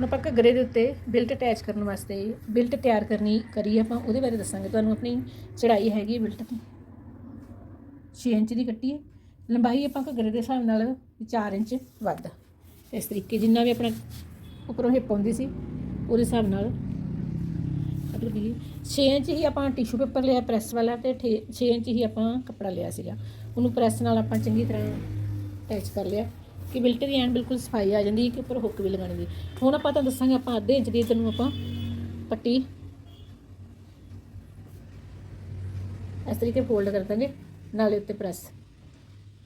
ਹੁਣ ਆਪਾਂ ਘੱਗਰੇ ਦੇ ਉੱਤੇ ਬਿਲਟ ਅਟੈਚ ਕਰਨ ਵਾਸਤੇ ਬਿਲਟ ਤਿਆਰ ਕਰਨੀ, ਕਰੀ ਆਪਾਂ, ਉਹਦੇ ਬਾਰੇ ਦੱਸਾਂਗੇ। ਤੁਹਾਨੂੰ ਆਪਣੀ ਚੜਾਈ ਹੈਗੀ ਬਿਲਟ ਦੀ। 6 ਇੰਚ ਦੀ ਕੱਟੀ ਹੈ। ਲੰਬਾਈ ਆਪਾਂ ਘੱਗਰੇ ਦੇ ਹਿਸਾਬ ਨਾਲ 4 ਇੰਚ ਵੱਧ। ਇਸ ਤਰੀਕੇ ਜਿੰਨਾ ਵੀ ਆਪਣਾ ਉੱਪਰੋਂ ਹਿੱਪ ਆਉਂਦੀ ਸੀ, ਉਹਦੇ ਹਿਸਾਬ ਨਾਲ ਮਤਲਬ ਕਿ 6 ਇੰਚ ਹੀ ਆਪਾਂ ਟਿਸ਼ੂ ਪੇਪਰ ਲਿਆ, ਪ੍ਰੈਸ ਵਾਲਾ, ਤੇ 6 ਇੰਚ ਹੀ ਆਪਾਂ ਕੱਪੜਾ ਲਿਆ ਸੀਗਾ। ਉਹਨੂੰ ਪ੍ਰੈਸ ਨਾਲ ਆਪਾਂ ਚੰਗੀ ਤਰ੍ਹਾਂ ਅਟੈਚ ਕਰ ਲਿਆ। ਕਿ ਬਿਲਟ ਦੀ ਐਂਡ ਬਿਲਕੁਲ ਸਫ਼ਾਈ ਆ ਜਾਂਦੀ ਹੈ ਕਿ ਉੱਪਰ ਹੁੱਕ ਵੀ ਲਗਾਉਣੀ ਦੀ। ਹੁਣ ਆਪਾਂ ਤੁਹਾਨੂੰ ਦੱਸਾਂਗੇ, ਆਪਾਂ ਅੱਧੇ ਇੰਚ ਦੀ ਤੈਨੂੰ ਆਪਾਂ ਪੱਟੀ ਇਸ ਤਰੀਕੇ ਫੋਲਡ ਕਰ ਦਾਂਗੇ, ਨਾਲੇ ਉੱਤੇ ਪ੍ਰੈਸ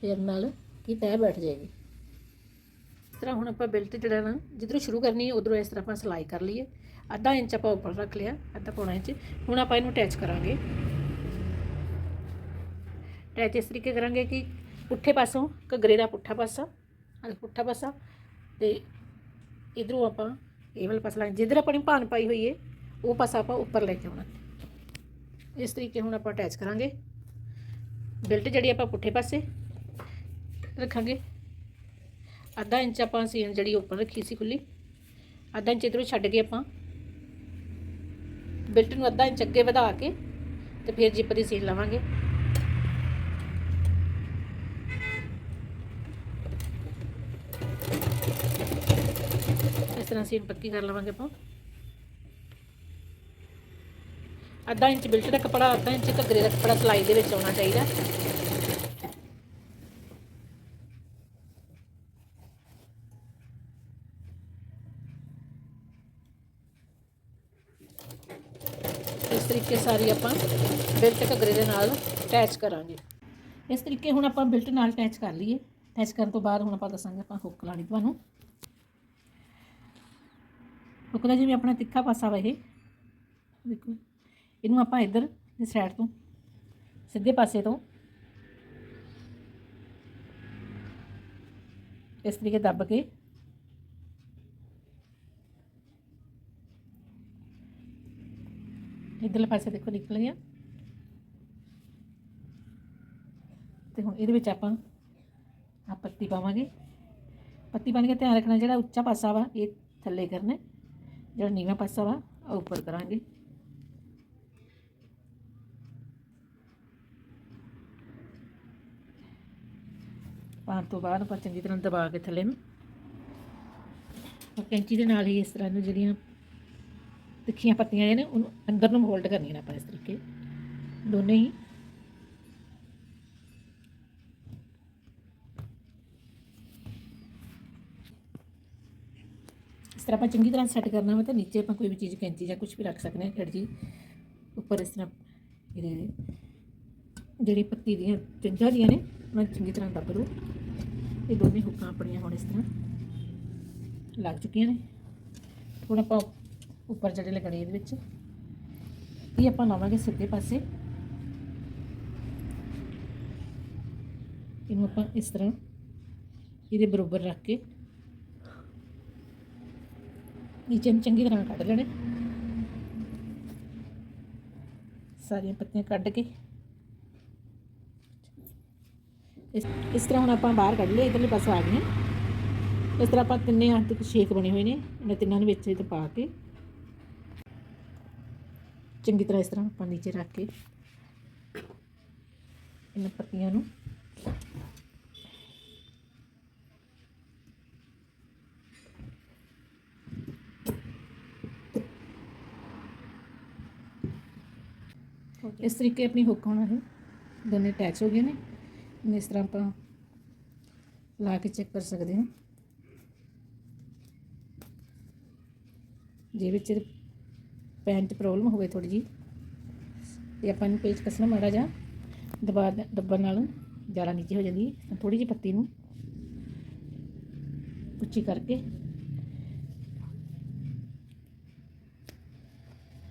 ਫਿਰ ਨਾਲ ਕੀ ਤੈ ਬੈਠ ਜਾਏਗੀ। ਇਸ ਤਰ੍ਹਾਂ ਹੁਣ ਆਪਾਂ ਬਿਲਟ ਜਿਹੜਾ ਨਾ ਜਿੱਧਰੋਂ ਸ਼ੁਰੂ ਕਰਨੀ ਹੈ ਉਧਰੋਂ ਇਸ ਤਰ੍ਹਾਂ ਆਪਾਂ ਸਲਾਈ ਕਰ ਲਈਏ। ਅੱਧਾ ਇੰਚ ਆਪਾਂ ਉੱਪਰ ਰੱਖ ਲਿਆ, ਅੱਧਾ ਪੌਣਾ ਇੰਚ। ਹੁਣ ਆਪਾਂ ਇਹਨੂੰ ਅਟੈਚ ਕਰਾਂਗੇ। ਅਟੈਚ ਇਸ ਤਰੀਕੇ ਕਰਾਂਗੇ ਕਿ ਪੁੱਠੇ ਪਾਸੋਂ, ਘੱਗਰੇ ਦਾ ਪੁੱਠਾ ਪਾਸਾ ਅਲ ਪੁੱਠਾ ਪਾਸਾ ਤੇ ਇਧਰੋਂ ਆਪਾਂ ਇਹ ਵਾਲਾ ਪਾਸਾ ਲਾ ਜਿੱਧਰ ਆਪਣੀ ਭਾਨ ਪਾਈ ਹੋਈ ਹੈ ਉਹ ਪਾਸਾ ਆਪਾਂ ਉੱਪਰ ਲੈ ਕੇ ਆਉਣਾ। ਇਸ ਤਰੀਕੇ ਹੁਣ ਆਪਾਂ ਅਟੈਚ ਕਰਾਂਗੇ। ਬਿਲਟ ਜਿਹੜੀ ਆਪਾਂ ਪੁੱਠੇ ਪਾਸੇ ਰੱਖਾਂਗੇ। ਅੱਧਾ ਇੰਚ ਆਪਾਂ ਸੀਨ ਜਿਹੜੀ ਉੱਪਰ ਰੱਖੀ ਸੀ ਖੁੱਲੀ ਅੱਧਾ ਇੰਚ ਇਧਰੋਂ ਛੱਡ ਕੇ ਆਪਾਂ ਬਿਲਟ ਨੂੰ ਅੱਧਾ ਇੰਚ ਅੱਗੇ ਵਧਾ ਕੇ ਤੇ ਫਿਰ ਜਿੱਪ ਦੀ ਸੀਨ ਲਵਾਂਗੇ। ਇਸ ਤਰ੍ਹਾਂ ਸੀਨ ਪੱਕੀ ਕਰ ਲਵਾਂਗੇ ਆਪਾਂ। ਅੱਧਾ ਇੰਚ ਬਿਲਟ ਦਾ ਕੱਪੜਾ, ਅੱਧਾ ਇੰਚ ਘੱਗਰੇ ਦਾ ਕੱਪੜਾ ਸਲਾਈ ਦੇ ਵਿੱਚ ਆਉਣਾ ਚਾਹੀਦਾ। ਇਸ ਤਰੀਕੇ ਸਾਰੀ ਆਪਾਂ ਬਿਲਟ ਘੱਗਰੇ ਦੇ ਨਾਲ ਅਟੈਚ ਕਰਾਂਗੇ। ਇਸ ਤਰੀਕੇ ਹੁਣ ਆਪਾਂ ਬਿਲਟ ਨਾਲ ਅਟੈਚ ਕਰ ਲਈਏ। ਅਟੈਚ ਕਰਨ ਤੋਂ ਬਾਅਦ ਹੁਣ ਆਪਾਂ ਦੱਸਾਂਗੇ ਆਪਾਂ ਹੁੱਕ ਲਾਣੀ ਤੁਹਾਨੂੰ। ਹੁੱਕ ਦਾ ਜਿਵੇਂ ਆਪਣਾ ਤਿੱਖਾ ਪਾਸਾ ਵਾ ਇਹ, ਦੇਖੋ, ਇਹਨੂੰ ਆਪਾਂ ਇੱਧਰ ਇਸ ਸਾਈਡ ਤੋਂ, ਸਿੱਧੇ ਪਾਸੇ ਤੋਂ ਇਸ ਤਰੀਕੇ ਦੱਬ ਕੇ ਇੱਧਰਲੇ ਪਾਸੇ ਦੇਖੋ ਨਿਕਲ ਗਿਆ। ਤੇ ਹੁਣ ਇਹਦੇ ਵਿੱਚ ਆਪਾਂ ਆ ਪੱਤੀ ਪਾਵਾਂਗੇ। ਪੱਤੀ ਪਾਣ ਕੇ ਧਿਆਨ ਰੱਖਣਾ ਜਿਹੜਾ ਉੱਚਾ ਪਾਸਾ ਵਾ, ਇਹ ਥੱਲੇ ਕਰਨਾ। ਜਿਹੜਾ ਨੀਵਾਂ ਪਾਸਾ ਵਾ ਉਹ ਉੱਪਰ ਕਰਾਂਗੇ। ਪਾਣ ਤੋਂ ਬਾਅਦ ਆਪਾਂ ਚੰਗੀ ਤਰ੍ਹਾਂ ਦਬਾ ਕੇ ਥੱਲੇ ਨੂੰ। ਕੈਂਚੀ ਦੇ ਨਾਲ ਹੀ ਇਸ ਤਰ੍ਹਾਂ ਨੂੰ ਜਿਹੜੀਆਂ ਤਿੱਖੀਆਂ ਪੱਤੀਆਂ ਨੇ ਉਹਨੂੰ ਅੰਦਰ ਨੂੰ ਹੋਲਡ ਕਰਨੀਆਂ ਨੇ ਆਪਾਂ ਇਸ ਤਰੀਕੇ। ਦੋਨੇ ਹੀ। ਇਸ ਤਰ੍ਹਾਂ ਆਪਾਂ ਚੰਗੀ ਤਰ੍ਹਾਂ ਸੈੱਟ ਕਰਨਾ ਹੋਵੇ ਤਾਂ ਨੀਚੇ ਆਪਾਂ ਕੋਈ ਵੀ ਚੀਜ਼ ਕੈਂਚੀ ਜਾਂ ਕੁਝ ਵੀ ਰੱਖ ਸਕਦੇ ਹਾਂ ਖੜ ਜੀ। ਉੱਪਰ ਇਸ ਤਰ੍ਹਾਂ ਇਹਦੇ ਜਿਹੜੀ ਪੱਤੀ ਦੀਆਂ ਚੰਜਾਂ ਦੀਆਂ ਨੇ, ਉਹਨਾਂ ਨੂੰ ਚੰਗੀ ਤਰ੍ਹਾਂ ਦੱਬ ਲਓ। ਇਹ ਦੋਨੇ ਹੁੱਕਾਂ ਆਪਣੀਆਂ ਹੁਣ ਇਸ ਤਰ੍ਹਾਂ ਲੱਗ ਚੁੱਕੀਆਂ ਨੇ। ਹੁਣ ਆਪਾਂ ਉੱਪਰ ਜਿਹੜੇ ਲੱਗਣੇ ਇਹਦੇ ਵਿੱਚ, ਇਹ ਆਪਾਂ ਲਾਵਾਂਗੇ ਸਿੱਧੇ ਪਾਸੇ। ਇਹਨੂੰ ਆਪਾਂ ਇਸ ਤਰ੍ਹਾਂ ਇਹਦੇ ਬਰੋਬਰ ਰੱਖ ਕੇ ਨੀਚੇ ਨੂੰ ਚੰਗੀ ਤਰ੍ਹਾਂ ਕੱਢ ਲੈਣੇ। ਸਾਰੀਆਂ ਪੱਤੀਆਂ ਕੱਢ ਕੇ। ਇਸ ਇਸ ਤਰ੍ਹਾਂ ਹੁਣ ਆਪਾਂ ਬਾਹਰ ਕੱਢ ਲਿਆ ਇਧਰਲੇ ਪਾਸੇ ਆ ਗਏ ਇਸ ਤਰ੍ਹਾਂ ਆਪਾਂ ਤਿੰਨੇ ਹੱਥ ਤੱਕ ਸ਼ੇਕ ਬਣੇ ਹੋਏ ਨੇ ਇਹਨਾਂ ਤਿੰਨਾਂ ਨੂੰ ਵਿੱਚ ਇਹ ਪਾ ਕੇ। ਚੰਗੀ ਤਰ੍ਹਾਂ ਇਸ ਤਰ੍ਹਾਂ ਆਪਾਂ ਨੀਚੇ ਰੱਖ ਕੇ ਇਹਨਾਂ ਪੱਤੀਆਂ ਨੂੰ ਇਸ ਤਰੀਕੇ ਆਪਣੀ ਹੁੱਕ ਹੋਣਾ ਹੈ ਦੋਨੇ ਅਟੈਚ ਹੋ ਗਏ ਨੇ। ਇਸ ਤਰ੍ਹਾਂ ਆਪਾਂ ਲਾ ਕੇ ਚੈੱਕ ਕਰ ਸਕਦੇ ਹਾਂ। ਜੇ ਵਿੱਚ ਪੈਨ 'ਚ ਪ੍ਰੋਬਲਮ ਹੋਵੇ ਥੋੜੀ ਜੀ ਤੇ ਆਪਾਂ ਨੂੰ ਪੇਚ ਕੱਸਣਾ ਮਾੜਾ ਜਾ ਦਬਾ ਦੱਬਣ ਨਾਲ ਜ਼ਿਆਦਾ ਨੀਚੇ ਹੋ ਜਾਂਦੀ ਹੈ। ਥੋੜੀ ਜਿਹੀ ਪੱਤੀ ਨੂੰ ਉੱਚੀ ਕਰਕੇ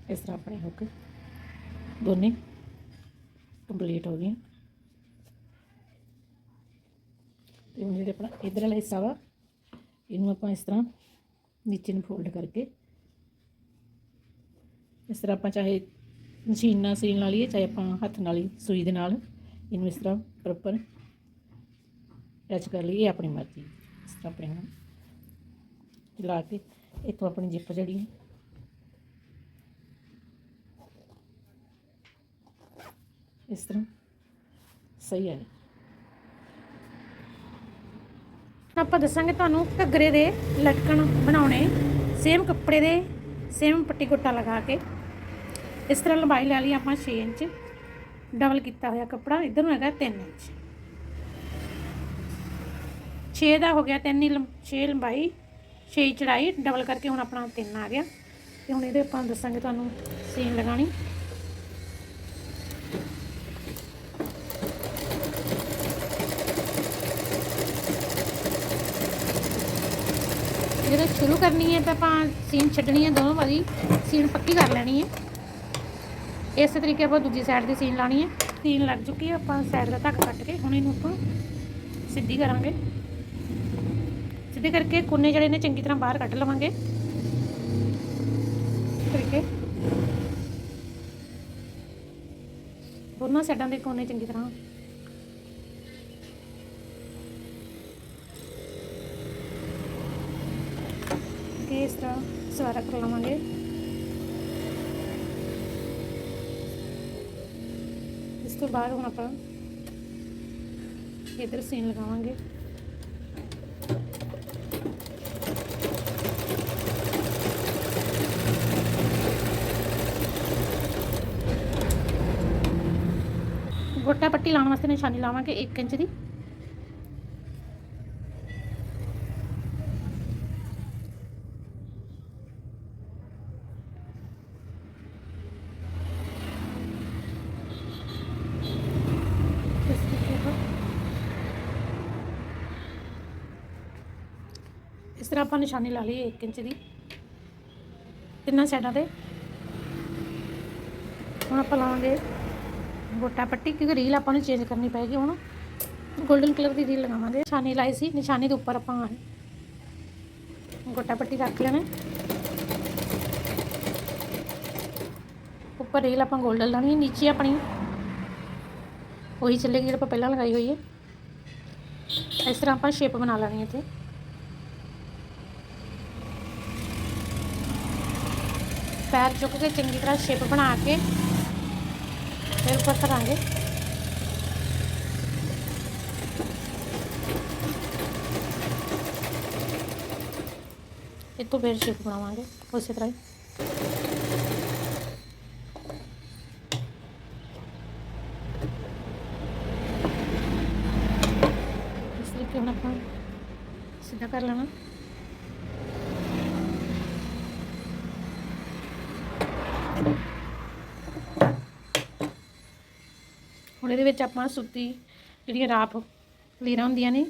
ਇਸ ਤਰ੍ਹਾਂ ਆਪਣੇ ਹੁੱਕ ਦੋਨੇ ਕੰਪਲੀਟ ਹੋ ਗਈਆਂ। ਤੇ ਹੁਣ ਜਿਹੜੇ ਆਪਣਾ ਇਧਰ ਵਾਲਾ ਹਿੱਸਾ ਵਾ, ਇਹਨੂੰ ਆਪਾਂ ਇਸ ਤਰ੍ਹਾਂ ਨੀਚੇ ਨੂੰ ਫੋਲਡ ਕਰਕੇ, ਇਸ ਤਰ੍ਹਾਂ ਆਪਾਂ ਚਾਹੇ ਮਸ਼ੀਨ ਨਾਲ ਸੀਨ ਲਾ ਲਈਏ ਚਾਹੇ ਆਪਾਂ ਹੱਥ ਨਾਲ ਹੀ ਸੂਈ ਦੇ ਨਾਲ ਇਹਨੂੰ ਇਸ ਤਰ੍ਹਾਂ ਪ੍ਰੋਪਰ ਟੱਚ ਕਰ ਲਈਏ ਆਪਣੀ ਮਰਜ਼ੀ ਇਸ ਤਰ੍ਹਾਂ ਆਪਣੇ ਹੁਣ ਲਾ ਕੇ ਇੱਥੋਂ ਆਪਣੀ ਜਿੱਪ ਜਿਹੜੀ ਇਸ ਤਰ੍ਹਾਂ ਸਹੀ ਹੈ ਆਪਾਂ ਦੱਸਾਂਗੇ ਤੁਹਾਨੂੰ ਘੱਗਰੇ ਦੇ ਲਟਕਣ ਬਣਾਉਣੇ। ਸੇਮ ਕੱਪੜੇ ਦੇ ਸੇਮ ਪੱਟੀ ਕੋਟਾ ਲਗਾ ਕੇ। ਇਸ ਤਰ੍ਹਾਂ ਲੰਬਾਈ ਲੈ ਲਈ ਆਪਾਂ 6 ਇੰਚ। ਡਬਲ ਕੀਤਾ ਹੋਇਆ ਕੱਪੜਾ, ਇਧਰ ਨੂੰ ਹੈਗਾ 3 ਇੰਚ। 6 ਦਾ ਹੋ ਗਿਆ 3 6 ਲੰਬਾਈ 6 ਚੜਾਈ ਡਬਲ ਕਰਕੇ ਹੁਣ ਆਪਣਾ 3 ਆ ਗਿਆ। ਤੇ ਹੁਣ ਇਹਦੇ ਆਪਾਂ ਦੱਸਾਂਗੇ ਤੁਹਾਨੂੰ ਸੀਨ ਲਗਾਣੀ ਸ਼ੁਰੂ ਕਰਨੀ ਹੈ ਤਾਂ ਆਪਾਂ ਸੀਨ ਛੱਡਣੀ ਹੈ ਦੋਨੋਂ ਵਾਰੀ। ਸੀਨ ਪੱਕੀ ਕਰ ਲੈਣੀ ਹੈ। ਇਸੇ ਤਰੀਕੇ ਆਪਾਂ ਦੂਜੀ ਸਾਈਡ ਦੀ ਸੀਨ ਲਾਣੀ ਹੈ। ਸੀਨ ਲੱਗ ਚੁੱਕੀ ਹੈ, ਆਪਾਂ ਸਾਈਡ ਦਾ ਧੱਕ ਕੱਟ ਕੇ ਹੁਣ ਇਹਨੂੰ ਆਪਾਂ ਸਿੱਧੀ ਕਰਾਂਗੇ। ਸਿੱਧੇ ਕਰਕੇ ਕੋਨੇ ਜਿਹੜੇ ਨੇ ਚੰਗੀ ਤਰ੍ਹਾਂ ਬਾਹਰ ਕੱਢ ਲਵਾਂਗੇ। ਇਸ ਤਰੀਕੇ। ਦੋਨਾਂ ਸਾਈਡਾਂ ਦੇ ਕੋਨੇ ਚੰਗੀ ਤਰ੍ਹਾਂ ਇਸ ਤਰ੍ਹਾਂ ਸਾਰਾ ਕਰ ਲਵਾਂਗੇ ਇਸ ਤੋਂ ਬਾਅਦ ਹੁਣ ਆਪਾਂ ਇਧਰ ਸੀਨ ਲਗਾਵਾਂਗੇ। ਗੋਟਾ ਪੱਟੀ ਲਾਉਣ ਵਾਸਤੇ ਨਿਸ਼ਾਨੀ ਲਾਵਾਂਗੇ 1 ਇੰਚ ਦੀ ਇਸ ਤਰੀਕੇ ਨਾਲ। ਇਸ ਤਰ੍ਹਾਂ ਆਪਾਂ ਨਿਸ਼ਾਨੀ ਲਾ ਲਈ 1 ਇੰਚ ਦੀ। ਤਿੰਨਾਂ ਸਾਈਡਾਂ ਤੇ। ਹੁਣ ਆਪਾਂ ਲਾਵਾਂਗੇ ਗੋਟਾ ਪੱਟੀ, ਕਿਉਂਕਿ ਰੀਲ ਆਪਾਂ ਨੂੰ ਚੇਂਜ ਕਰਨੀ ਪਏਗੀ ਹੁਣ। 골ਡਨ ਕਲਰ ਦੀ ਰੀਲ ਲਗਾਵਾਂਗੇ। ਨਿਸ਼ਾਨੀ ਲਾਈ ਸੀ, ਨਿਸ਼ਾਨੀ ਦੇ ਉੱਪਰ ਆਪਾਂ ਗੋਟਾ ਪੱਟੀ ਰੱਖ ਲੈਣਾ। ਉੱਪਰ ਰੀਲ ਆਪਾਂ 골ਡਨ ਲਾਣੀ ਹੈ, ਨੀਚੇ ਆਪਣੀ ਉਹੀ ਚੱਲੇਗੀ ਜਿਹੜਾ ਆਪਾਂ ਪਹਿਲਾਂ ਲਗਾਈ ਹੋਈ ਹੈ। ਇਸ ਤਰ੍ਹਾਂ ਆਪਾਂ ਸ਼ੇਪ ਬਣਾ ਲੈਣੀ ਹੈ ਤੇ ਪੈਰ ਚੁੱਕ ਕੇ ਚੰਗੀ ਤਰ੍ਹਾਂ ਸ਼ੇਪ ਬਣਾ ਕੇ ਫਿਰ ਉੱਪਰ ਧਰਾਂਗੇ ਇਹ ਤੋਂ ਫਿਰ ਸ਼ੇਪ ਬਣਾਵਾਂਗੇ, ਉਸੇ ਤਰ੍ਹਾਂ ਹੀ ਇਸ ਤਰੀਕੇ ਹੁਣ ਆਪਾਂ ਸਿੱਧਾ ਕਰ ਲੈਣਾ ਹੁਣ ਇਹਦੇ ਵਿੱਚ ਆਪਾਂ ਸੁੱਤੀ ਜਿਹੜੀਆਂ ਰਾਪ ਲੀਰਾਂ ਹੁੰਦੀਆਂ ਨੇ,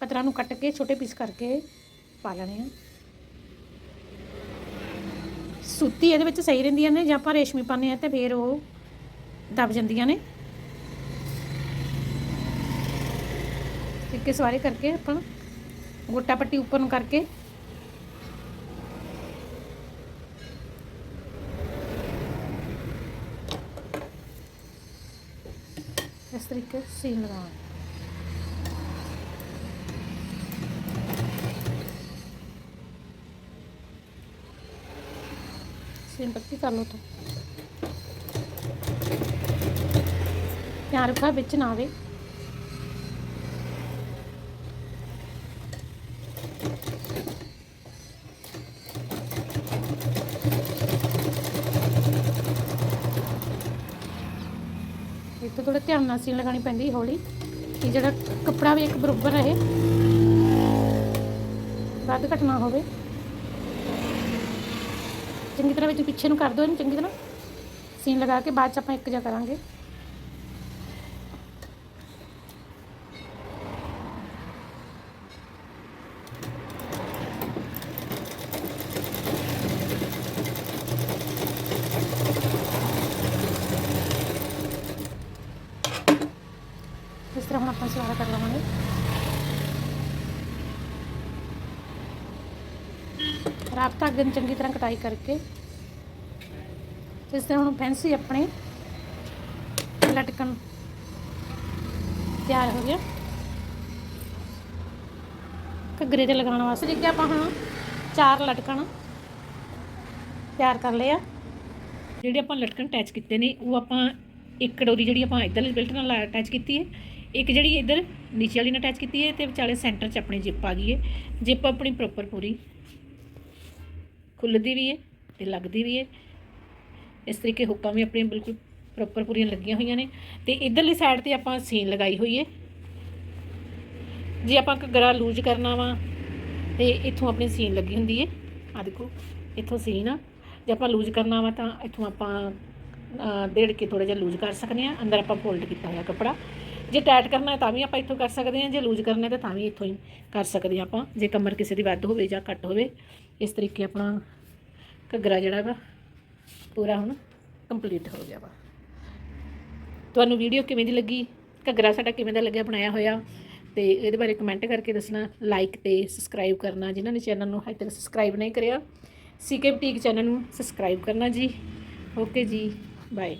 ਪਤਰਾਂ ਨੂੰ ਕੱਟ ਕੇ ਛੋਟੇ ਪੀਸ ਕਰਕੇ ਪਾ ਲੈਣੇ ਆ। ਸੁੱਤੀ ਇਹਦੇ ਵਿੱਚ ਸਹੀ ਰਹਿੰਦੀਆਂ ਨੇ, ਜਾਂ ਆਪਾਂ ਰੇਸ਼ਮੀ ਪਾਉਂਦੇ ਆ ਤੇ ਫਿਰ ਉਹ ਦਬ ਜਾਂਦੀਆਂ ਨੇ। ਟਿੱਕੇ ਸਵਾਰੇ ਕਰਕੇ ਆਪਾਂ ਗੋਟਾ ਪੱਟੀ ਉੱਪਰ ਨੂੰ ਕਰਕੇ ਇਸ ਤਰੀਕੇ ਸੀਨ ਲਗਾਵਾਂਗੇ ਸੀਨ ਪੱਕੀ ਕਰ ਲਓ ਤਾਂ ਧਿਆਨ ਰੱਖਾ ਤਾਂ ਥੋੜਾ ਧਿਆਨ ਨਾਲ ਸੀਨ ਲਗਾਣੀ ਪੈਂਦੀ ਹੌਲੀ, ਕਿ ਜਿਹੜਾ ਕੱਪੜਾ ਵੀ ਇੱਕ ਬਰਾਬਰ ਰਹੇ। ਵੱਧ ਘੱਟ ਨਾ ਹੋਵੇ। ਚੰਗੀ ਤਰ੍ਹਾਂ ਵਿੱਚ ਪਿੱਛੇ ਨੂੰ ਕਰ ਦਿਓ ਇਹਨੂੰ, ਚੰਗੀ ਤਰ੍ਹਾਂ। ਸੀਨ ਲਗਾ ਕੇ ਬਾਅਦ ਚ ਆਪਾਂ ਇੱਕ ਜਾ ਕਰਾਂਗੇ। ਇਸ ਤਰ੍ਹਾਂ ਹੁਣ ਆਪਾਂ ਸਲਾਰਾ ਕਰ ਲਵਾਂਗੇ ਚੰਗੀ ਤਰ੍ਹਾਂ ਕਟਾਈ ਕਰਕੇ ਇਸ ਤਰ੍ਹਾਂ ਹੁਣ ਫੈਂਸੀ ਆਪਣੇ ਲਟਕਣ ਤਿਆਰ ਹੋ ਗਿਆ ਘੱਗਰੇ ਤੇ ਲਗਾਉਣ ਵਾਸਤੇ ਦੇਖਿਆ ਆਪਾਂ ਹੁਣ ਚਾਰ ਲਟਕਣ ਤਿਆਰ ਕਰ ਲਿਆ ਜਿਹੜੇ ਆਪਾਂ ਲਟਕਣ ਅਟੈਚ ਕੀਤੇ ਨੇ ਉਹ ਆਪਾਂ ਇੱਕ ਡੋਰੀ ਜਿਹੜੀ ਆਪਾਂ ਇੱਧਰਲੀ ਬਿਲਟ ਨਾਲ ਅਟੈਚ ਕੀਤੀ ਹੈ ਇੱਕ ਜਿਹੜੀ ਇੱਧਰ ਨੀਚੇ ਵਾਲੀ ਨਾਲ ਅਟੈਚ ਕੀਤੀ ਹੈ ਤੇ ਵਿਚਾਲੇ ਸੈਂਟਰ 'ਚ ਆਪਣੀ ਜਿੱਪ ਆ ਗਈ ਹੈ। ਜਿੱਪ ਆਪਣੀ ਪ੍ਰੋਪਰ ਪੂਰੀ ਖੁੱਲਦੀ ਵੀ ਹੈ ਤੇ ਲੱਗਦੀ ਵੀ ਹੈ। ਇਸ ਤਰੀਕੇ ਹੁੱਕਾਂ ਵੀ ਆਪਣੀਆਂ ਬਿਲਕੁਲ ਪ੍ਰੋਪਰ ਪੂਰੀਆਂ ਲੱਗੀਆਂ ਹੋਈਆਂ ਨੇ ਤੇ ਇਧਰਲੀ ਸਾਈਡ ਤੇ ਆਪਾਂ ਸੀਨ ਲਗਾਈ ਹੋਈ ਹੈ। ਜੇ ਆਪਾਂ ਘੱਗਰਾ ਲੂਜ ਕਰਨਾ ਵਾ ਤੇ ਇੱਥੋਂ ਆਪਣੀ ਸੀਨ ਲੱਗੀ ਹੁੰਦੀ ਹੈ। ਆ ਦੇਖੋ ਇੱਥੋਂ ਸੀਨ ਆ। ਜੇ ਆਪਾਂ ਲੂਜ ਕਰਨਾ ਵਾ ਤਾਂ ਇੱਥੋਂ ਆਪਾਂ ਅਹ, ਕੇ ਥੋੜਾ ਜਿਹਾ ਲੂਜ ਕਰ ਸਕਦੇ ਆ ਅੰਦਰ ਆਪਾਂ ਫੋਲਡ ਕੀਤਾ ਹੋਇਆ ਕੱਪੜਾ। ਜੇ ਟਾਈਟ ਕਰਨਾ ਹੈ ਤਾਂ ਵੀ ਆਪਾਂ ਇੱਥੋਂ ਕਰ ਸਕਦੇ ਹਾਂ, ਜੇ ਲੂਜ ਕਰਨਾ ਹੈ ਤਾਂ ਤਾਂ ਵੀ ਇੱਥੋਂ ਹੀ ਕਰ ਸਕਦੇ ਹਾਂ ਆਪਾਂ। ਜੇ ਕਮਰ ਕਿਸੇ ਦੀ ਵੱਧ ਹੋਵੇ ਜਾਂ ਘੱਟ ਹੋਵੇ, ਇਸ ਤਰੀਕੇ ਆਪਣਾ ਘੱਗਰਾ ਜਿਹੜਾ ਵਾ, ਪੂਰਾ ਹੁਣ ਕੰਪਲੀਟ ਹੋ ਗਿਆ ਵਾ। ਤੁਹਾਨੂੰ ਵੀਡੀਓ ਕਿਵੇਂ ਦੀ ਲੱਗੀ? ਘੱਗਰਾ ਸਾਡਾ ਕਿਵੇਂ ਦਾ ਲੱਗਿਆ, ਬਣਾਇਆ ਹੋਇਆ? ਤੇ ਇਹਦੇ ਬਾਰੇ ਕਮੈਂਟ ਕਰਕੇ ਦੱਸਣਾ। ਲਾਈਕ ਤੇ ਸਬਸਕ੍ਰਾਈਬ ਕਰਨਾ। ਜਿਨ੍ਹਾਂ ਨੇ ਚੈਨਲ ਨੂੰ ਹਜੇ ਤੱਕ ਸਬਸਕ੍ਰਾਈਬ ਨਹੀਂ ਕਰਿਆ ਸੀਕੇ ਬੁਟੀਕ ਚੈਨਲ ਨੂੰ ਸਬਸਕ੍ਰਾਈਬ ਕਰਨਾ ਜੀ। ਓਕੇ ਜੀ ਬਾਏ